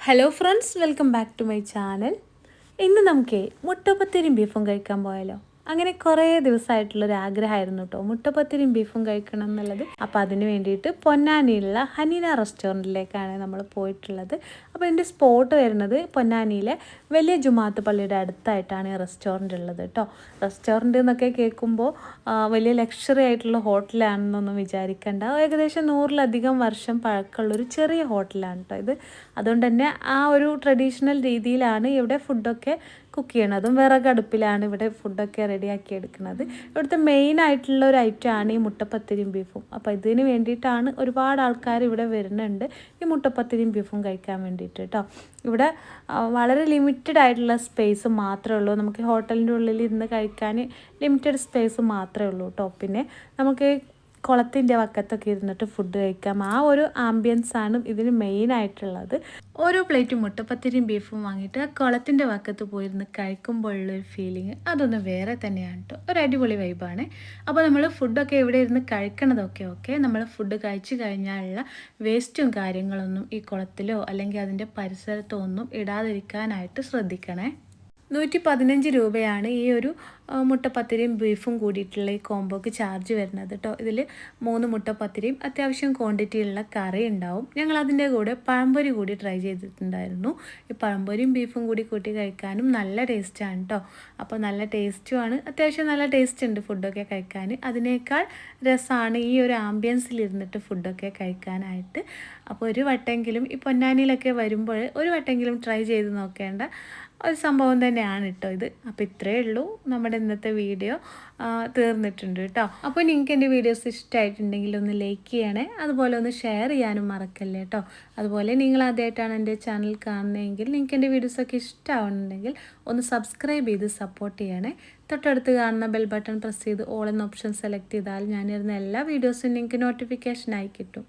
Hello friends welcome back to my channel ഇന്ന് നമുക്ക് മുട്ടപ്പത്തിരിയും ബീഫും കഴിക്കാൻ പോയാലോ? അങ്ങനെ കുറേ ദിവസമായിട്ടുള്ളൊരു ആഗ്രഹമായിരുന്നു കേട്ടോ. മുട്ടപ്പത്തിരിയും ബീഫും കഴിക്കണം എന്നുള്ളത്. അപ്പോൾ അതിന് വേണ്ടിയിട്ട് പൊന്നാനിയിലുള്ള ഹനീന റെസ്റ്റോറന്റിലേക്കാണ് നമ്മൾ പോയിട്ടുള്ളത്. അപ്പോൾ എന്റെ സ്പോട്ട് വരുന്നത് പൊന്നാനിയിലെ വലിയ ജുമാത്ത് പള്ളിയുടെ അടുത്തായിട്ടാണ് ഈ റെസ്റ്റോറന്റ് ഉള്ളത് കേട്ടോ. റെസ്റ്റോറന്റ് എന്നൊക്കെ കേൾക്കുമ്പോൾ വലിയ ലക്ഷറി ആയിട്ടുള്ള ഹോട്ടലാണെന്നൊന്നും വിചാരിക്കേണ്ട. ഏകദേശം നൂറിലധികം വർഷം പഴക്കമുള്ളൊരു ചെറിയ ഹോട്ടലാണ് കേട്ടോ ഇത്. അതുകൊണ്ട് തന്നെ ആ ഒരു ട്രഡീഷണൽ രീതിയിലാണ് ഇവിടെ ഫുഡൊക്കെ കുക്ക് ചെയ്യണതും. വിറകടുപ്പിലാണ് ഇവിടെ ഫുഡൊക്കെ റെഡിയാക്കി എടുക്കുന്നത്. ഇവിടുത്തെ മെയിൻ ആയിട്ടുള്ള ഒരു ഐറ്റം ആണ് ഈ മുട്ടപ്പത്തിരിയും ബീഫും അപ്പോൾ ഇതിന് വേണ്ടിയിട്ടാണ് ഒരുപാട് ആൾക്കാർ ഇവിടെ വരുന്നുണ്ട് ഈ മുട്ടപ്പത്തിരിയും ബീഫും കഴിക്കാൻ വേണ്ടിയിട്ട് കേട്ടോ ഇവിടെ വളരെ ലിമിറ്റഡ് ആയിട്ടുള്ള സ്പേസ് മാത്രമേ ഉള്ളൂ. നമുക്ക് ഹോട്ടലിന്റെ ഉള്ളിൽ ഇരുന്ന് കഴിക്കാൻ ലിമിറ്റഡ് സ്പേസ് മാത്രമേ ഉള്ളൂ കേട്ടോ പിന്നെ നമുക്ക് കുളത്തിന്റെ വക്കത്തൊക്കെ ഇരുന്നിട്ട് ഫുഡ് കഴിക്കാം. ആ ഒരു ആംബിയൻസ് ആണ് ഇതിന് മെയിൻ ആയിട്ടുള്ളത്. ഓരോ പ്ലേറ്റ് മുട്ടപ്പത്തിരിയും ബീഫും വാങ്ങിയിട്ട് കുളത്തിന്റെ വക്കത്ത് പോയിരുന്ന് കഴിക്കുമ്പോഴുള്ളൊരു ഫീലിംഗ് അതൊന്ന് വേറെ തന്നെയാണ് കേട്ടോ ഒരു അടിപൊളി വൈബാണ് അപ്പോൾ നമ്മൾ ഫുഡൊക്കെ ഇവിടെ ഇരുന്ന് കഴിക്കണതൊക്കെ ഓക്കെ നമ്മൾ ഫുഡ് കഴിച്ചു കഴിഞ്ഞാലുള്ള വേസ്റ്റും കാര്യങ്ങളൊന്നും ഈ കുളത്തിലോ അല്ലെങ്കിൽ അതിന്റെ പരിസരത്തോ ഒന്നും ഇടാതിരിക്കാനായിട്ട് ശ്രദ്ധിക്കണേ. നൂറ്റി പതിനഞ്ച് രൂപയാണ് ഈ ഒരു മുട്ടപ്പത്തിരിയും ബീഫും കൂടിയിട്ടുള്ള ഈ കോംബോക്ക് ചാർജ് വരുന്നത് കേട്ടോ ഇതിൽ മൂന്ന് മുട്ടപ്പത്തിരിയും അത്യാവശ്യം ക്വാണ്ടിറ്റിയിലുള്ള കറി ഉണ്ടാവും. ഞങ്ങൾ അതിന്റെ കൂടെ പഴംപൊരി കൂടി ട്രൈ ചെയ്തിട്ടുണ്ടായിരുന്നു. ഈ പഴംപൊരിയും ബീഫും കൂടി കൂട്ടി കഴിക്കാനും നല്ല ടേസ്റ്റാണ് കേട്ടോ അപ്പോൾ നല്ല ടേസ്റ്റുമാണ് അത്യാവശ്യം നല്ല ടേസ്റ്റ് ഉണ്ട് ഫുഡൊക്കെ കഴിക്കാൻ. അതിനേക്കാൾ രസമാണ് ഈ ഒരു ആംബിയൻസിൽ ഇരുന്നിട്ട് ഫുഡൊക്കെ കഴിക്കാനായിട്ട്. അപ്പോൾ ഒരു വട്ടെങ്കിലും ഈ പൊന്നാനിയിലൊക്കെ വരുമ്പോൾ ഒരു വട്ടെങ്കിലും ട്രൈ ചെയ്ത് നോക്കേണ്ട ഒരു സംഭവം തന്നെയാണ് കേട്ടോ ഇത്. അപ്പോൾ ഇത്രയേ ഉള്ളൂ നമ്മുടെ ഇന്നത്തെ വീഡിയോ. തീർന്നിട്ടുണ്ട് കേട്ടോ അപ്പോൾ നിങ്ങൾക്ക് എന്റെ വീഡിയോസ് ഇഷ്ടമായിട്ടുണ്ടെങ്കിൽ ഒന്ന് ലൈക്ക് ചെയ്യണേ. അതുപോലെ ഒന്ന് ഷെയർ ചെയ്യാനും മറക്കല്ലേ കേട്ടോ അതുപോലെ നിങ്ങൾ ആദ്യമായിട്ടാണ് എന്റെ ചാനൽ കാണുന്നതെങ്കിൽ നിങ്ങൾക്ക് എന്റെ വീഡിയോസൊക്കെ ഇഷ്ടമാവുന്നുണ്ടെങ്കിൽ ഒന്ന് സബ്സ്ക്രൈബ് ചെയ്ത് സപ്പോർട്ട് ചെയ്യണേ. തൊട്ടടുത്ത് കാണുന്ന ബെൽ ബട്ടൺ പ്രസ് ചെയ്ത് ഓൾ എന്ന ഓപ്ഷൻ സെലക്ട് ചെയ്താൽ ഞാനിരുന്ന എല്ലാ വീഡിയോസും നിങ്ങൾക്ക് നോട്ടിഫിക്കേഷനായി കിട്ടും.